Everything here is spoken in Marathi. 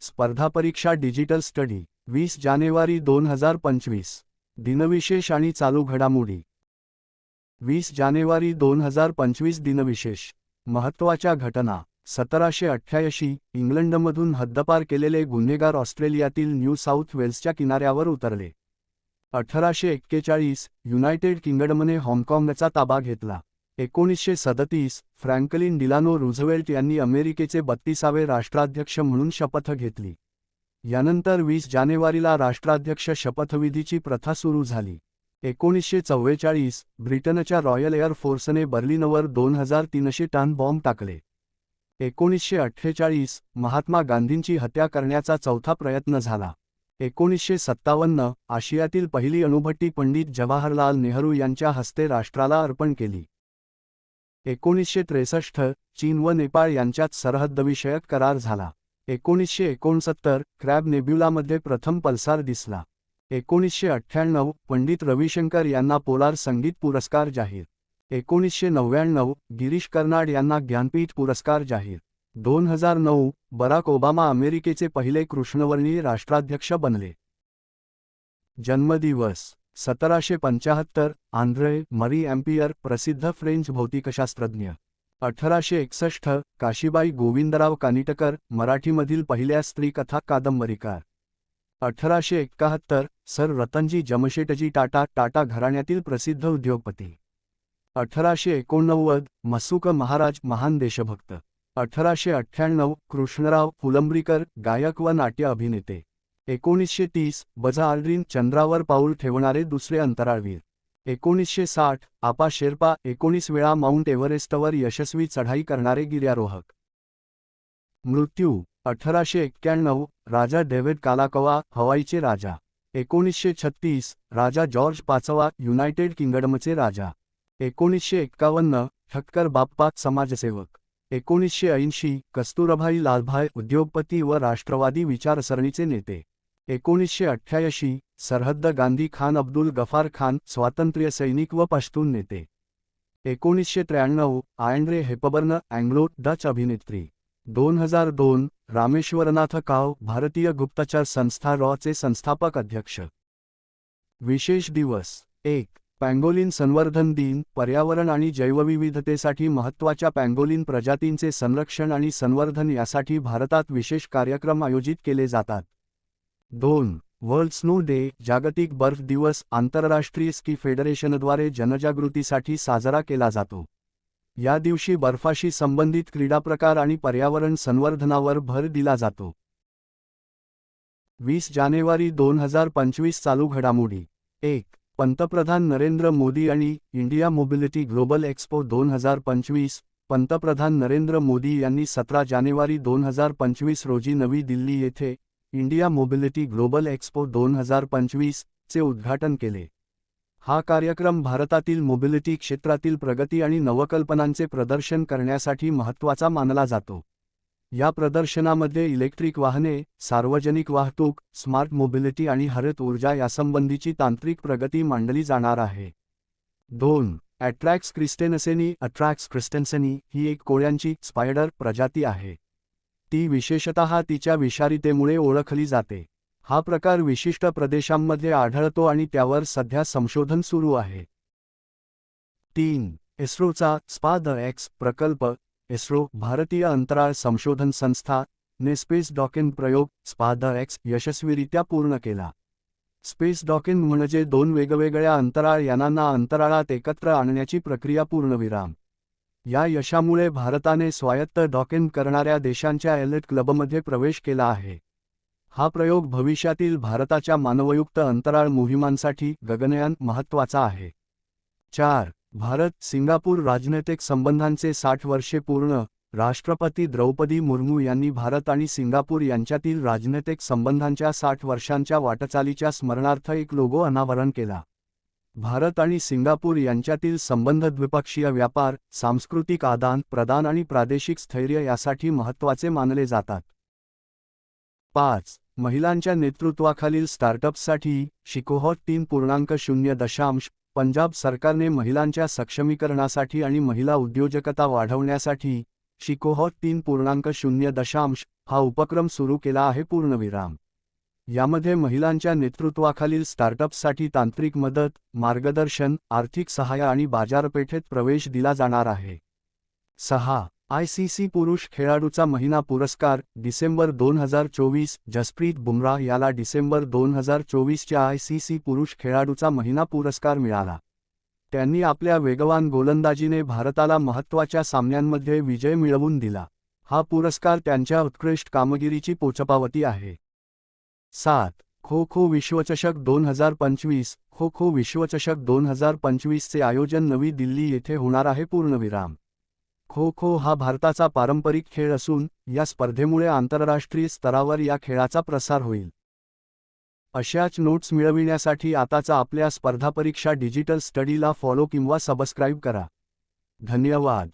स्पर्धा परीक्षा डिजिटल स्टडी वीस जानेवारी दोन हजार पंचवीस. दिनविशेष आणि चालू घडामोडी. वीस जानेवारी दोन हजार पंचवीस दिनविशेष. महत्त्वाच्या घटना. सतराशे अठ्ठ्याऐंशी इंग्लंडमधून हद्दपार केलेले गुन्हेगार ऑस्ट्रेलियातील न्यू साऊथ वेल्सच्या किनाऱ्यावर उतरले. अठराशे एक्केचाळीस युनायटेड किंगडमने हाँगकाँगचा ताबा घेतला. एकोणीसशे सदतीस फ्रँकलिन डिलानो रुझवेल्ट यांनी अमेरिकेचे बत्तीसावे राष्ट्राध्यक्ष म्हणून शपथ घेतली. यानंतर वीस जानेवारीला राष्ट्राध्यक्ष शपथविधीची प्रथा सुरू झाली. एकोणीसशे चव्वेचाळीस ब्रिटनच्या रॉयल एअर फोर्सने बर्लिनवर दोन हजार तीनशे टन बॉम्ब टाकले. एकोणीसशे अठ्ठेचाळीस महात्मा गांधींची हत्या करण्याचा चौथा प्रयत्न झाला. एकोणीसशे सत्तावन्न आशियातील पहिली अणुभट्टी पंडित जवाहरलाल नेहरू यांच्या हस्ते राष्ट्राला अर्पण केली. एकोणीसशे त्रेसष्ट चीन व नेपाळ यांच्यात सरहद्दविषयक करार झाला. एकोणीसशे एकोणसत्तर क्रॅब नेब्युलामध्ये प्रथम पल्सार दिसला. एकोणीसशे अठ्ठ्याण्णव पंडित रविशंकर यांना पोलार संगीत पुरस्कार जाहीर. एकोणीसशे नव्याण्णव गिरीश कर्नाड यांना ज्ञानपीठ पुरस्कार जाहीर. दोन हजार नऊ बराक ओबामा अमेरिकेचे पहिले कृष्णवर्णीय राष्ट्राध्यक्ष बनले. जन्मदिवस सतराशे पंचाहत्तर आंध्रे मरी एम्पियर प्रसिद्ध फ्रेंच भौतिकशास्त्रज्ञ. अठराशे एकसष्ट काशीबाई गोविंदराव कानिटकर मराठीमधील पहिल्या स्त्रीकथा कादंबरीकार. अठराशे एक्काहत्तर सर रतनजी जमशेटजी टाटा टाटा घराण्यातील प्रसिद्ध उद्योगपती. अठराशे एकोणनव्वद मसुक महाराज महान देशभक्त. अठराशे अठ्ठ्याण्णव कृष्णराव फुलंब्रीकर गायक व नाट्य अभिनेते. एकोणीसशे तीस बजा आल्ड्रीन चंद्रावर पाऊल ठेवणारे दुसरे अंतराळवीर. एकोणीसशे साठ आपा शेर्पा एकोणीस वेळा माउंट एव्हरेस्टवर यशस्वी चढाई करणारे गिर्यारोहक. मृत्यू अठराशे एक्क्याण्णव राजा डेव्हिड कालाकवा हवाईचे राजा. एकोणीसशे छत्तीस राजा जॉर्ज पाचवा युनायटेड किंगडमचे राजा. एकोणीसशे एक्कावन्न ठक्कर बाप्पा समाजसेवक. एकोणीसशे ऐंशी कस्तुरभाई लालभाय उद्योगपती व राष्ट्रवादी विचारसरणीचे नेते. एकोणीसशे अठ्ठ्याऐंशी सरहद्द गांधी खान अब्दुल गफार खान स्वातंत्र्य सैनिक व पश्तून नेते. एकोणीसशे त्र्याण्णव आयंड्रे हेपबर्न अँग्लो डच अभिनेत्री. दोन हजार दोन रामेश्वरनाथ काव भारतीय गुप्तचर संस्था रॉचे संस्थापक अध्यक्ष. विशेष दिवस एक पँगोलिन संवर्धन दिन पर्यावरण आणि जैवविविधतेसाठी महत्त्वाच्या पँगोलिन प्रजातींचे संरक्षण आणि संवर्धन यासाठी भारतात विशेष कार्यक्रम आयोजित केले जातात. दोन वर्ल्ड स्नो डे जागतिक बर्फ दिवस आंतरराष्ट्रीय स्की फेडरेशनद्वारे जनजागृतीसाठी साजरा केला जातो. या दिवशी बर्फाशी संबंधित क्रीडाप्रकार आणि पर्यावरण संवर्धनावर भर दिला जातो. वीस जानेवारी दोन हजार पंचवीस चालू घडामोडी. एक पंतप्रधान नरेंद्र मोदी आणि इंडिया मोबिलिटी ग्लोबल एक्स्पो दोन हजार पंचवीस पंतप्रधान नरेंद्र मोदी यांनी सतरा जानेवारी दोन हजार पंचवीस रोजी नवी दिल्ली येथे इंडिया मोबिलिटी ग्लोबल एक्स्पो दोन हजार पंचवीस चे उद्घाटन केले. हा कार्यक्रम भारतातील मोबिलिटी क्षेत्रातील प्रगती आणि नवकल्पनांचे प्रदर्शन करण्यासाठी महत्त्वाचा मानला जातो. या प्रदर्शनामध्ये इलेक्ट्रिक वाहने सार्वजनिक वाहतूक स्मार्ट मोबिलिटी आणि हरित ऊर्जा यासंबंधीची तांत्रिक प्रगती मांडली जाणार आहे. दोन ॲट्रॅक्स क्रिस्टेनसेनी अट्रॅक्स क्रिस्टेन्सेनी ही एक कोळ्यांची स्पायडर प्रजाती आहे. ती विशेषतः तिच्या विषारितेमुळे ओळखली जाते. हा प्रकार विशिष्ट प्रदेशांमध्ये आढळतो आणि त्यावर सध्या संशोधन सुरू आहे. तीन इस्रोचा स्पा द एक्स प्रकल्प इस्रो भारतीय अंतराळ संशोधन संस्था ने स्पेस डॉकिन प्रयोग स्पा द एक्स यशस्वीरित्या पूर्ण केला. स्पेस डॉकिन म्हणजे दोन वेगवेगळ्या अंतराळ यानांना अंतराळात एकत्र आणण्याची प्रक्रिया पूर्णविराम. या यशामुळे भारताने स्वायत्त डॉकेन करणाऱ्या देशांच्या एलेट क्लबमध्ये प्रवेश केला आहे. हा प्रयोग भविष्यातील भारताच्या मानवयुक्त अंतराळ मोहिमांसाठी गगनयान महत्त्वाचा आहे. चार भारत सिंगापूर राजनैतिक संबंधांचे साठ वर्षे पूर्ण राष्ट्रपती द्रौपदी मुर्मू यांनी भारत आणि सिंगापूर यांच्यातील राजनैतिक संबंधांच्या साठ वर्षांच्या वाटचालीच्या स्मरणार्थ एक लोगो अनावरण केला. भारत आणि सिंगापूर यांच्यातील संबंध द्विपक्षीय व्यापार सांस्कृतिक आदान प्रदान आणि प्रादेशिक स्थैर्य यासाठी महत्त्वाचे मानले जातात. पाच. महिलांच्या नेतृत्वाखालील स्टार्टअप्ससाठी शिकोहॉट तीन पूर्णांक शून्य दशांश पंजाब सरकारने महिलांच्या सक्षमीकरणासाठी आणि महिला उद्योजकता वाढवण्यासाठी शिकोहॉट तीन पूर्णांक शून्य दशांश हा उपक्रम सुरू केला आहे पूर्णविराम. यामध्ये महिलांच्या नेतृत्वाखालील स्टार्टअप्ससाठी तांत्रिक मदत मार्गदर्शन आर्थिक सहाय्य आणि बाजारपेठेत प्रवेश दिला जाणार आहे. सहा. आय सी सी पुरुष खेळाडूचा महिना पुरस्कार डिसेंबर दोन हजार चोवीस जसप्रीत बुमराह याला डिसेंबर दोन हजार चोवीसच्या आय सी सी पुरुष खेळाडूचा महिना पुरस्कार मिळाला. त्यांनी आपल्या वेगवान गोलंदाजीने भारताला महत्त्वाच्या सामन्यांमध्ये विजय मिळवून दिला. हा पुरस्कार त्यांच्या उत्कृष्ट कामगिरीची पोचपावती आहे. सात. खो खो विश्वचषक दोन हजार पंचवीस. खो खो विश्वचषक दोन हजार पंचवीसचे आयोजन नवी दिल्ली येथे होणार आहे पूर्णविराम. खो खो हा भारताचा पारंपरिक खेळ असून या स्पर्धेमुळे आंतरराष्ट्रीय स्तरावर या खेळाचा प्रसार होईल. अशाच नोट्स मिळविण्यासाठी आताचा आपल्या स्पर्धा परीक्षा डिजिटल स्टडीला फॉलो किंवा सबस्क्राईब करा. धन्यवाद.